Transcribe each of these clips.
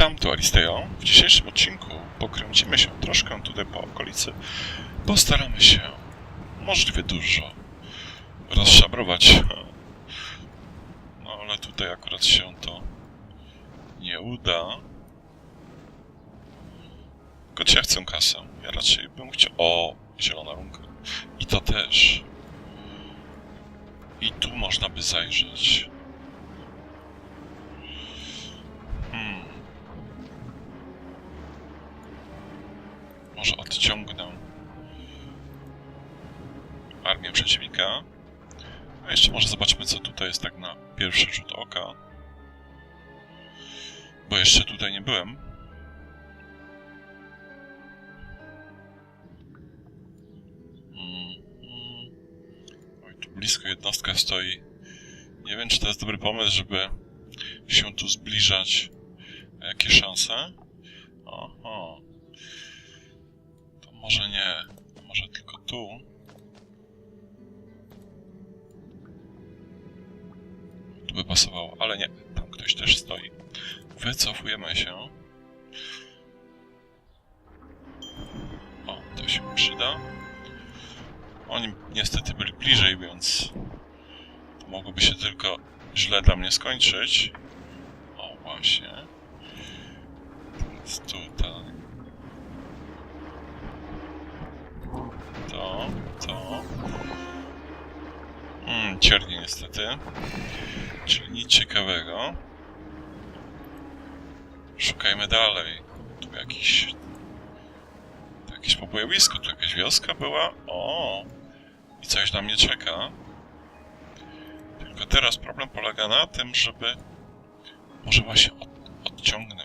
Witam, tu Aristeo. W dzisiejszym odcinku pokręcimy się troszkę tutaj po okolicy. Postaramy się możliwie dużo rozszabrować. No ale tutaj akurat się to nie uda. Choć ja chcę kasę. Ja raczej bym chciał... O, zielona runka. I to też. I tu można by zajrzeć. Hmm. Odciągnę armię przeciwnika. A jeszcze może zobaczmy, co tutaj jest tak na pierwszy rzut oka. Bo jeszcze tutaj nie byłem. Mm, mm. Oj, tu blisko jednostka stoi. Nie wiem, czy to jest dobry pomysł, żeby się tu zbliżać. Jakie szanse? Oho. Może nie. Może tylko tu. Tu by pasowało, ale nie. Tam ktoś też stoi. Wycofujemy się. O, to się przyda. Oni niestety byli bliżej, więc to mogłoby się tylko źle dla mnie skończyć. O, właśnie. Teraz tutaj. To, to. Mm, ciernie niestety. Czyli nic ciekawego. Szukajmy dalej. Tu jakiś... Jakieś pobojowisko, tu jakaś wioska była? O! I coś na mnie czeka. Tylko teraz problem polega na tym, żeby... Może właśnie od, odciągnę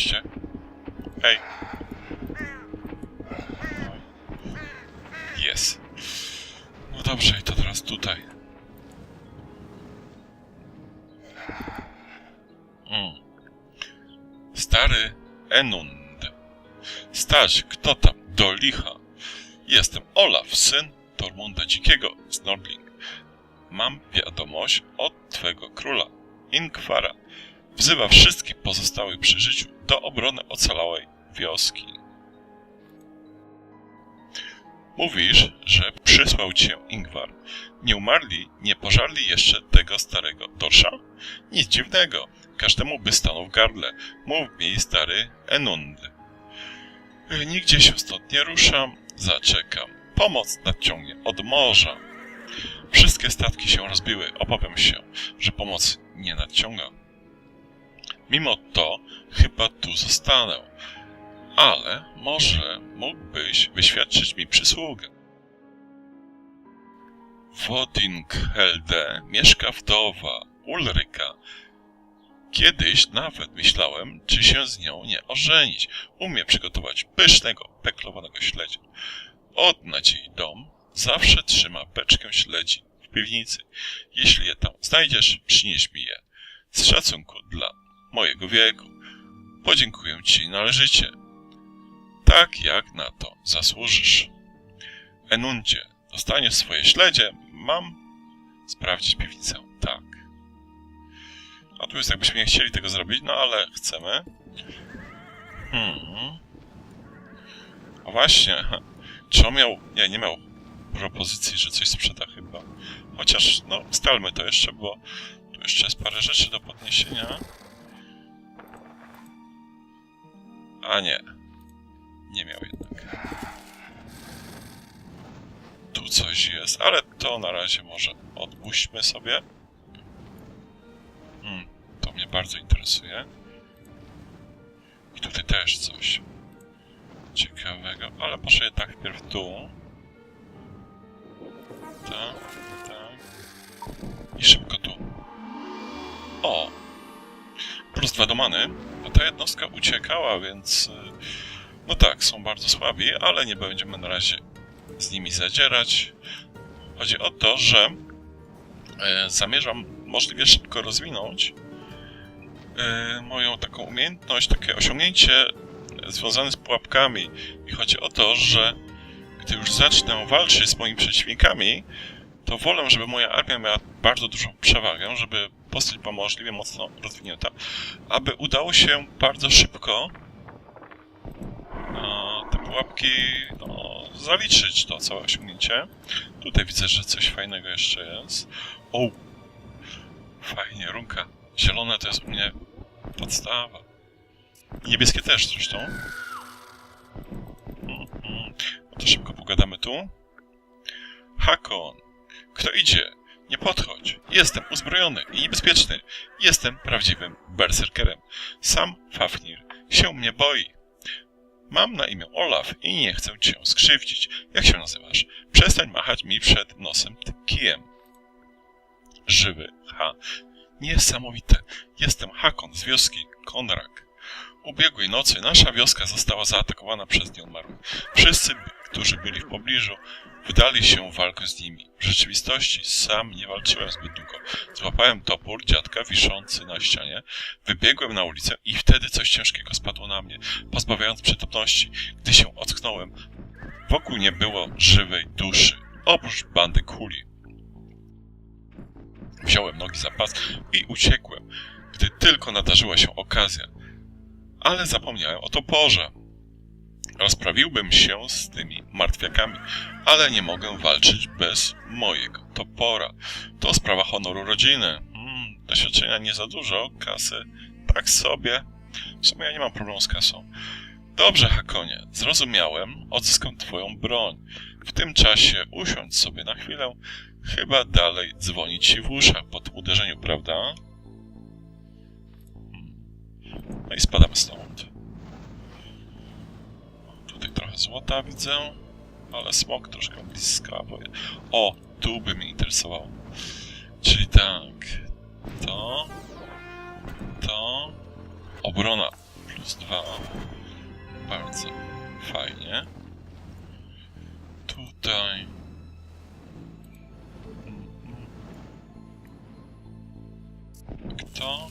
chodźcie. Hej. Jest. No dobrze, i to teraz tutaj. Mm. Stary Enund. Stać, kto tam? Do licha. Jestem Olaf, syn Tormunda Dzikiego z Nordling. Mam wiadomość od twego króla, Ingvara. Wzywa wszystkich pozostałych przy życiu do obrony ocalałej wioski. Mówisz, że przysłał cię Ingvar. Nie umarli, nie pożarli jeszcze tego starego dorsza? Nic dziwnego, każdemu by stanął w gardle. Mów mi, stary Enund. Nigdzie się stąd nie ruszam, zaczekam. Pomoc nadciągnie od morza. Wszystkie statki się rozbiły, obawiam się, że pomoc nie nadciąga. Mimo to chyba tu zostanę. Ale może mógłbyś wyświadczyć mi przysługę. W Odinghelde mieszka wdowa Ulryka. Kiedyś nawet myślałem, czy się z nią nie ożenić. Umie przygotować pysznego, peklowanego śledzia. Odnać jej dom zawsze trzyma beczkę śledzi w piwnicy. Jeśli je tam znajdziesz, przynieś mi je. Z szacunku dla mojego wieku. Podziękuję ci należycie. Tak jak na to zasłużysz. Enundzie, dostaniesz swoje śledzie. Mam sprawdzić piwnicę. Tak. A tu jest jakbyśmy nie chcieli tego zrobić, no ale chcemy. Hmm. A właśnie. Czy on miał... Nie, nie miał propozycji, że coś sprzeda chyba. Chociaż, no, ustalmy to jeszcze, bo tu jeszcze jest parę rzeczy do podniesienia. A nie. Nie miał jednak. Tu coś jest, ale to na razie może odpuśćmy sobie. Hmm, to mnie bardzo interesuje. I tutaj też coś ciekawego, ale może jednak wpierw tu. Tak, tak. I szybko tu. O! Plus dwa do ta jednostka uciekała, więc... y, No tak, są bardzo słabi, ale nie będziemy na razie z nimi zadzierać. Chodzi o to, że e, zamierzam możliwie szybko rozwinąć e, moją taką umiejętność, takie osiągnięcie związane z pułapkami. I chodzi o to, że gdy już zacznę walczyć z moimi przeciwnikami, to wolę, żeby moja armia miała bardzo dużą przewagę, żeby postać była możliwie mocno rozwinięta, aby udało się bardzo szybko a, te pułapki no, zaliczyć to całe osiągnięcie. Tutaj widzę, że coś fajnego jeszcze jest. O! Fajnie, runka. Zielone to jest u mnie podstawa. Niebieskie też zresztą. Mm, mm. No to szybko pogadamy tu. Hakon, kto idzie? Nie podchodź. Jestem uzbrojony i niebezpieczny. Jestem prawdziwym berserkerem. Sam Fafnir się mnie boi. Mam na imię Olaf i nie chcę cię skrzywdzić. Jak się nazywasz? Przestań machać mi przed nosem tym kijem. Żywy, ha. Niesamowite. Jestem Hakon z wioski Konrak. Ubiegłej nocy nasza wioska została zaatakowana przez nieumarłych. Wszyscy, którzy byli w pobliżu, wydali się w walkę z nimi. W rzeczywistości sam nie walczyłem zbyt długo. Złapałem topór dziadka wiszący na ścianie, wybiegłem na ulicę i wtedy coś ciężkiego spadło na mnie, pozbawiając przytomności. Gdy się ocknąłem, wokół nie było żywej duszy, oprócz bandy kuli. Wziąłem nogi za pas i uciekłem, gdy tylko nadarzyła się okazja. Ale zapomniałem o toporze. Rozprawiłbym się z tymi martwiakami, ale nie mogę walczyć bez mojego topora. To sprawa honoru rodziny. Hmm, doświadczenia nie za dużo, kasy tak sobie. W sumie ja nie mam problemu z kasą. Dobrze, Hakonie, zrozumiałem, odzyskam twoją broń. W tym czasie usiądź sobie na chwilę. Chyba dalej dzwoni ci w uszach po tym uderzeniu, prawda? Hmm. No i spadamy stąd. Złota widzę, ale smok troszkę bliska. Bo... O, tu by mnie interesowało. Czyli tak, to, to, obrona plus dwa. Bardzo fajnie. Tutaj. Kto?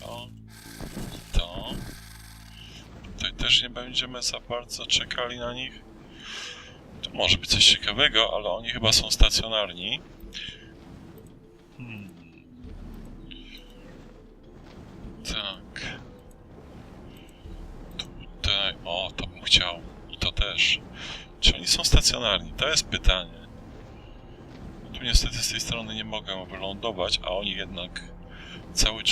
To. To. Tutaj też nie będziemy za bardzo czekali na nich. To może być coś ciekawego, ale oni chyba są stacjonarni. Hmm. Tak. Tutaj. O, to bym chciał. I to też. Czy oni są stacjonarni? To jest pytanie. Tu niestety z tej strony nie mogę wylądować, a oni jednak cały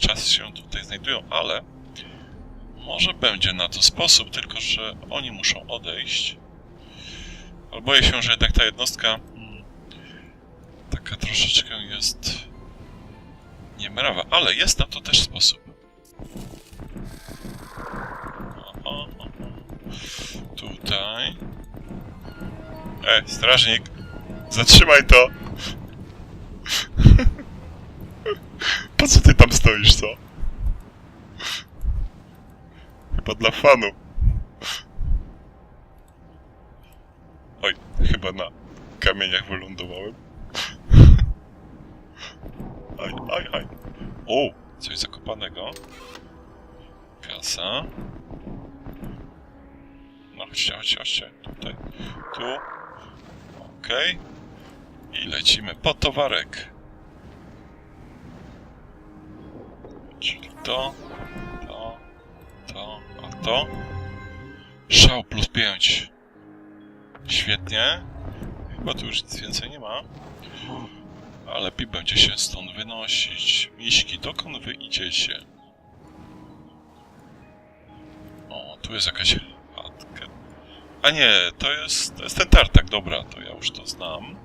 czas- się tutaj znajdują, ale może będzie na to sposób, tylko że oni muszą odejść. Ale boję się, że jednak ta jednostka mm, taka troszeczkę jest niemrawa, ale jest na to też sposób. Tutaj. E, strażnik! Zatrzymaj to! Po co ty tam stoisz, co? Chyba dla fanu. Oj, chyba na kamieniach wylądowałem. Aj, aj, aj. O, coś zakopanego. Kasa. No chodźcie, chodźcie, chodźcie. Tutaj, tu. Okej. I lecimy po towarek. Czyli to, to, a to. Szał plus 5. Świetnie. Chyba tu już nic więcej nie ma. Ale lepiej będzie się stąd wynosić. Miśki, dokąd wy idziecie? O, tu jest jakaś chatka. A nie, to jest, to jest ten tartak, dobra, to ja już to znam.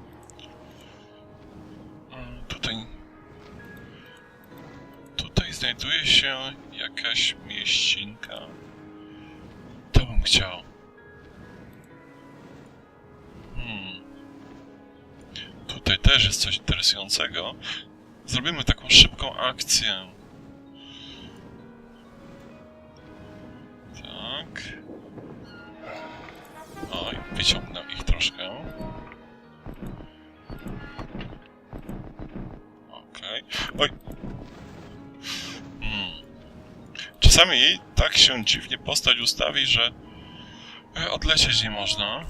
Mm, Tutaj... Tutaj znajduje się jakaś mieścinka. To bym chciał. Hmm. Tutaj też jest coś interesującego. Zrobimy taką szybką akcję. Czasami tak się dziwnie postać ustawi, że e, odlecieć nie można.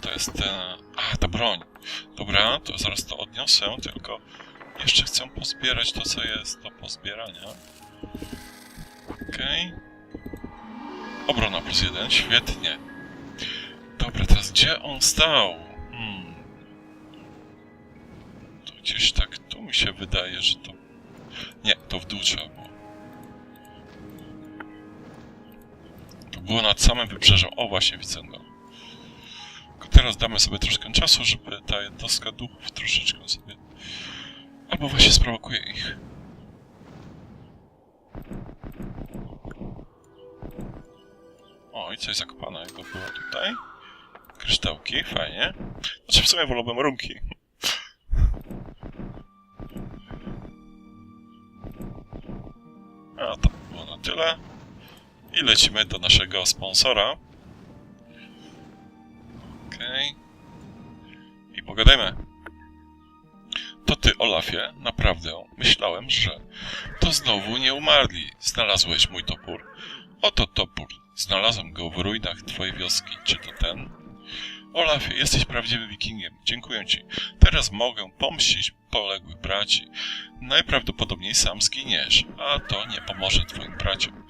To jest ten... A, ta broń. Dobra, to zaraz to odniosę, tylko jeszcze chcę pozbierać to, co jest do pozbierania. Okej. Obrona plus jeden, świetnie. Dobra, teraz gdzie on stał? Hmm. To gdzieś tak tu mi się wydaje, że to... Nie, to w dół trzeba było. To było nad samym wybrzeżem. O, właśnie, widzę go. Tylko teraz damy sobie troszkę czasu, żeby ta jednostka duchów troszeczkę sobie... Albo właśnie sprowokuje ich. O, i coś zakopanego było tutaj. Kryształki, fajnie. Znaczy w sumie wolałbym rumki. Tyle. I lecimy do naszego sponsora. Okej. I pogadajmy. To ty, Olafie, naprawdę myślałem, że to znowu nie umarli. Znalazłeś mój topór. Oto topór. Znalazłem go w ruinach twojej wioski. Czy to ten? Olafie, jesteś prawdziwym wikingiem. Dziękuję ci. Teraz mogę pomścić poległych braci. Najprawdopodobniej sam zginiesz, a to nie pomoże twoim braciom.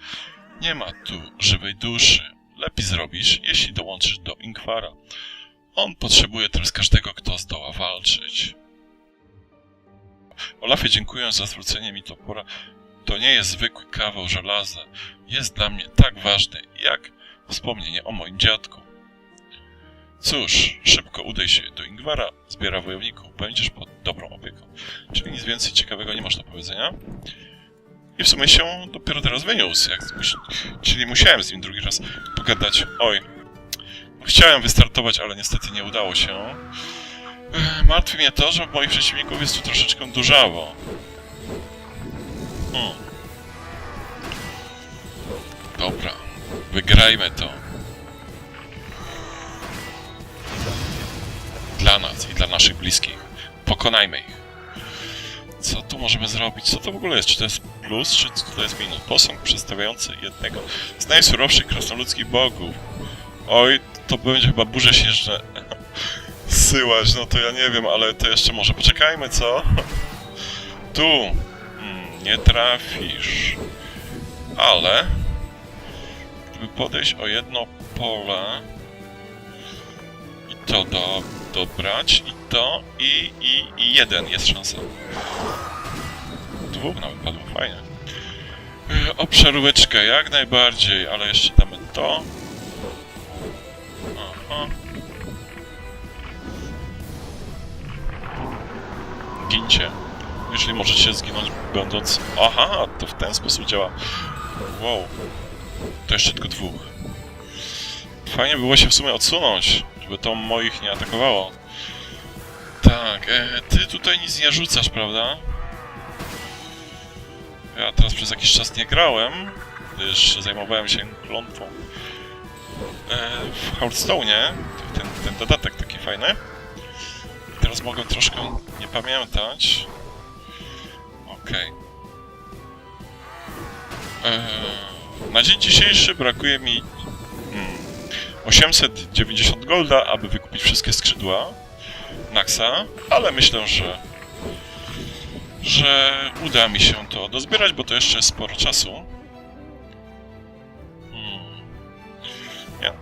Nie ma tu żywej duszy. Lepiej zrobisz, jeśli dołączysz do Ingwara. On potrzebuje teraz każdego, kto zdoła walczyć. Olafie, dziękuję za zwrócenie mi topora. To nie jest zwykły kawał żelaza. Jest dla mnie tak ważny, jak wspomnienie o moim dziadku. Cóż, szybko udaj się do Ingwara, zbiera wojowników, będziesz pod dobrą opieką. Czyli nic więcej ciekawego nie masz do powiedzenia. I w sumie się dopiero teraz wyniósł, jak, czyli musiałem z nim drugi raz pogadać. Oj, chciałem wystartować, ale niestety nie udało się. Martwi mnie to, że moich przeciwników jest tu troszeczkę dużawo. Hmm. Dobra, wygrajmy to. Dla nas i dla naszych bliskich. Pokonajmy ich. Co tu możemy zrobić? Co to w ogóle jest? Czy to jest plus, czy to jest minus? Posąg przedstawiający jednego z najsurowszych krasnoludzkich bogów. Oj, to będzie chyba burze śnieżne. Syłać, no to ja nie wiem, ale to jeszcze może poczekajmy, co? Tu. Hmm, nie trafisz. Ale... Gdyby podejść o jedno pole... I to do, dobrać, i to, i, i, i jeden jest szansa. Dwóch nawet padło, fajnie. Yy, O przeróbeczkę, jak najbardziej, ale jeszcze damy to. Aha. Gincie. Jeżeli możecie zginąć będąc... Aha, to w ten sposób działa. Wow. To jeszcze tylko dwóch. Fajnie było się w sumie odsunąć, żeby to moich nie atakowało. Tak, e, ty tutaj nic nie rzucasz, prawda? Ja teraz przez jakiś czas nie grałem, gdyż zajmowałem się klątwą e, w Hearthstone'ie. Ten, ten dodatek taki fajny. Teraz mogę troszkę nie pamiętać. Okej. Eee, Na dzień dzisiejszy brakuje mi 890 golda, aby wykupić wszystkie skrzydła Naxa, ale myślę, że że uda mi się to dozbierać, bo to jeszcze jest sporo czasu. Hmm. Nie,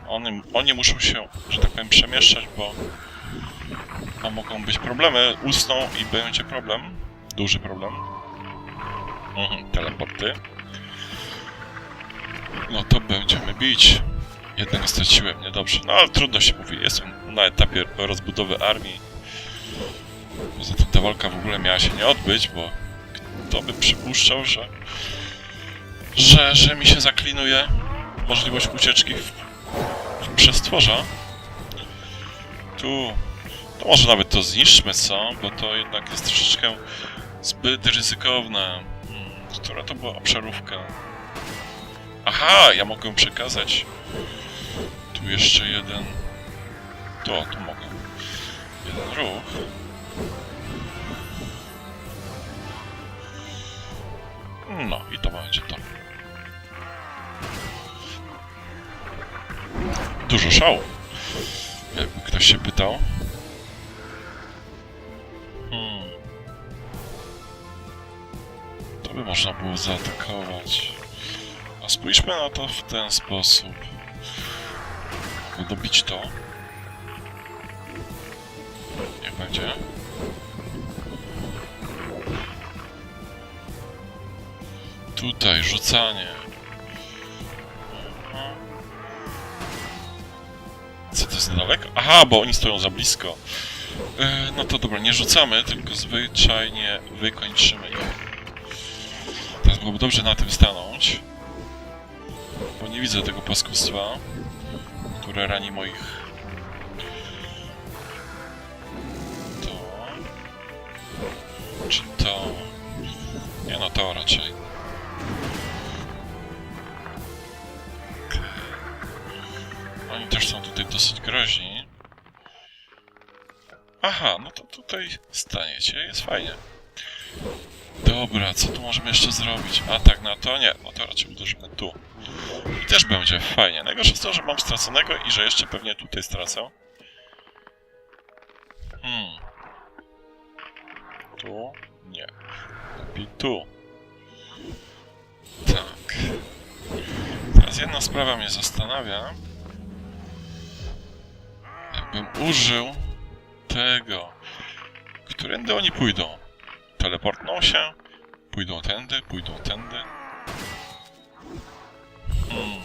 oni muszą się, że tak powiem, przemieszczać, bo bo mogą być problemy. Usną i będzie problem. Duży problem. Mhm, teleporty. No to będziemy bić. Jednego straciłem, niedobrze. No ale trudno się mówi. Jestem na etapie rozbudowy armii. Poza tym ta walka w ogóle miała się nie odbyć, bo kto by przypuszczał, że że, że mi się zaklinuje możliwość ucieczki w, w przestworza. Tu to może nawet to zniszczmy, co? Bo to jednak jest troszeczkę zbyt ryzykowne. Hmm, która to była obszarówka? Aha, ja mogę przekazać. Tu jeszcze jeden. To, tu mogę. Jeden ruch. No i to będzie to. Dużo szału. Jakby ktoś się pytał. Hmm. To by można było zaatakować. A spójrzmy na to w ten sposób. Mogę dobić to. Niech będzie. Tutaj rzucanie. Co to jest daleko? Aha, bo oni stoją za blisko. E, no to dobra, nie rzucamy, tylko zwyczajnie wykończymy ich. Teraz byłoby dobrze na tym stanąć. Bo nie widzę tego paskustwa, które rani moich... To... Czy to... Nie no, to raczej. Oni też są tutaj dosyć groźni. Aha, no to tutaj staniecie, jest fajnie. Dobra, co tu możemy jeszcze zrobić? Atak na to? Nie, no to raczej uderzymy tu. Też będzie fajnie. Najgorsze jest to, że mam straconego i że jeszcze pewnie tutaj stracę. Hmm. Tu? Nie. Lepiej tu. Tak. Teraz jedna sprawa mnie zastanawia. Jakbym użył tego. Którędy oni pójdą? Teleportną się? Pójdą tędy, pójdą tędy. Hmm.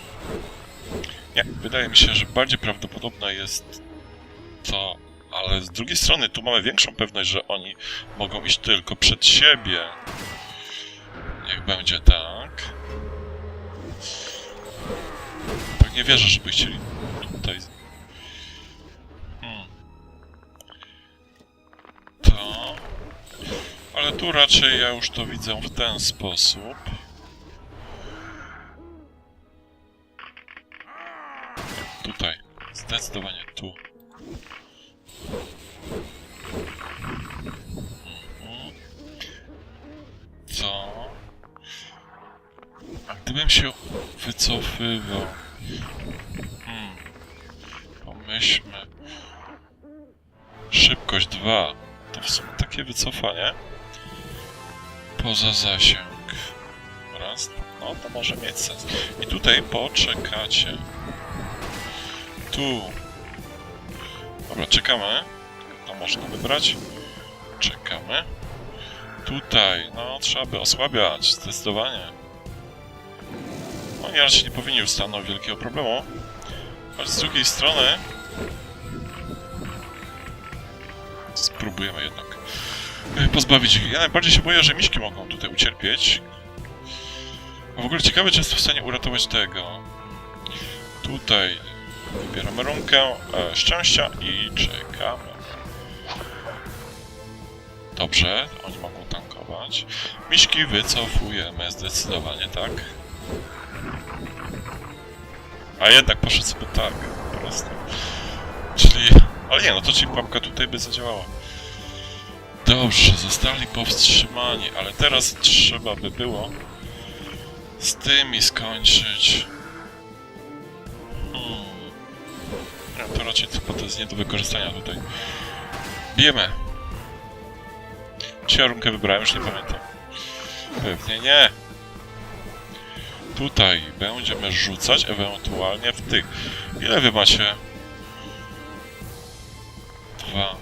Nie, wydaje mi się, że bardziej prawdopodobne jest to, ale z drugiej strony tu mamy większą pewność, że oni mogą iść tylko przed siebie. Niech będzie tak. Tak nie wierzę, żeby chcieli tutaj... Hmm. To... Ale tu raczej ja już to widzę w ten sposób. Zdecydowanie tu. Mhm. Co? A gdybym się wycofywał... Hmm. Pomyślmy. Szybkość 2. To w sumie takie wycofanie. Poza zasięg. Raz. No, to może mieć sens. I tutaj poczekacie. Tu. Dobra, czekamy. To można wybrać. Czekamy. Tutaj. No, trzeba by osłabiać. Zdecydowanie. Oni raczej nie powinni już stanowić wielkiego problemu. Ale z drugiej strony... Spróbujemy jednak e, pozbawić ich. Ja najbardziej się boję, że miśki mogą tutaj ucierpieć. W ogóle ciekawe, czy jest w stanie uratować tego. Tutaj wybieramy rąkę e, szczęścia i czekamy. Dobrze, oni mogą tankować. Miśki wycofujemy zdecydowanie, tak? A jednak poszedł sobie tak, po prostu. Czyli... Ale nie, no to ci pułapka tutaj by zadziałała. Dobrze, zostali powstrzymani, ale teraz trzeba by było z tymi skończyć. No to raczej to jest nie do wykorzystania tutaj. Bijemy. Czy wybrałem? Już nie pamiętam. Pewnie nie. Tutaj będziemy rzucać ewentualnie w tych. Ile wy macie? Dwa.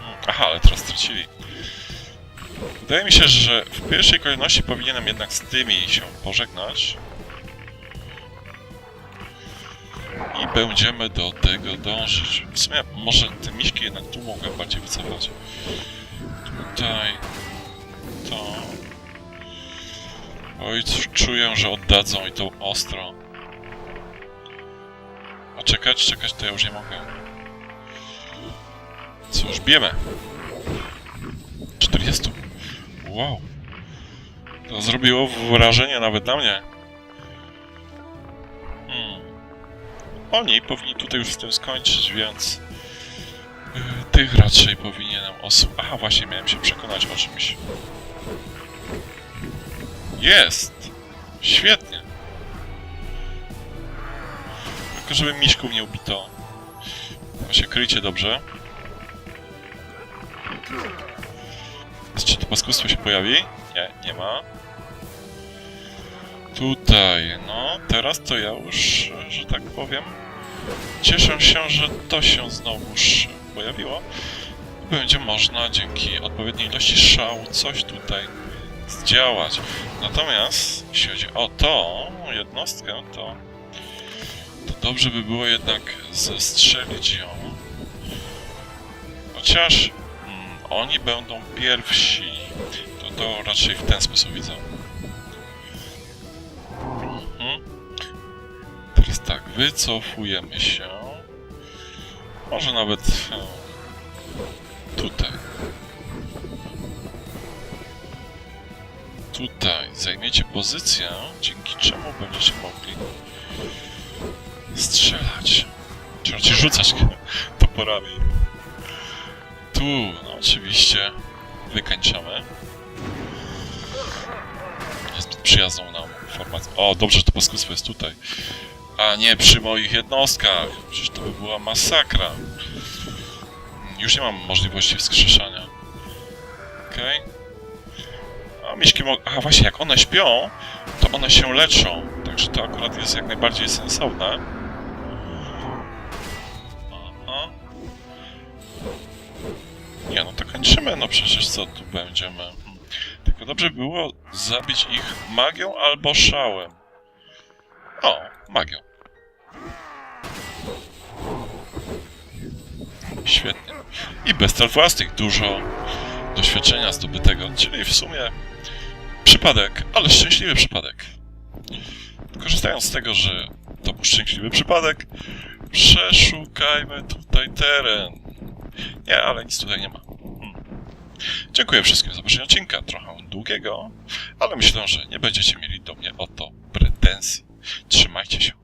Hmm, Aha, ale teraz stracili. Wydaje mi się, że w pierwszej kolejności powinienem jednak z tymi się pożegnać. Będziemy do tego dążyć. W sumie może te miśki jednak tu mogę bardziej wycofać. Tutaj. To. Oj, czuję, że oddadzą i to ostro. A czekać, czekać to ja już nie mogę. Cóż, bijemy. 40. Wow. To zrobiło wrażenie nawet na mnie. Oni powinni tutaj już z tym skończyć, więc... Yy, tych raczej powinienem os... Aha, właśnie, miałem się przekonać o czymś. Jest! Świetnie! Tylko żeby miśków nie ubito. To się kryjcie dobrze. Czy to paskustwo się pojawi? Nie, nie ma. Tutaj, no, teraz to ja już, że tak powiem, cieszę się, że to się znowuż pojawiło. Będzie można dzięki odpowiedniej ilości szału coś tutaj zdziałać. Natomiast, jeśli chodzi o tą jednostkę, to, to dobrze by było jednak zestrzelić ją. Chociaż mm, oni będą pierwsi, to to raczej w ten sposób widzę. Tak, wycofujemy się. Może nawet e, tutaj. Tutaj zajmiecie pozycję, dzięki czemu będziecie mogli strzelać. Czy raczej rzucać toporami. Tu, no oczywiście, wykańczamy. Zbyt przyjazną nam formację. O, dobrze, że to paskudstwo jest tutaj. A nie przy moich jednostkach. Przecież to by była masakra. Już nie mam możliwości wskrzeszania. Okej. A miśki mogą... A właśnie, jak one śpią, to one się leczą. Także to akurat jest jak najbardziej sensowne. Aha. Nie, no to kończymy, no przecież co tu będziemy. Tylko dobrze było zabić ich magią albo szałem. O, magią. Świetnie. I bez strat własnych dużo doświadczenia zdobytego, czyli w sumie przypadek, ale szczęśliwy przypadek. Korzystając z tego, że to był szczęśliwy przypadek, przeszukajmy tutaj teren. Nie, ale nic tutaj nie ma. Hmm. Dziękuję wszystkim za zobaczenie odcinka, trochę długiego, ale myślę, że nie będziecie mieli do mnie o to pretensji. Trzymajcie się.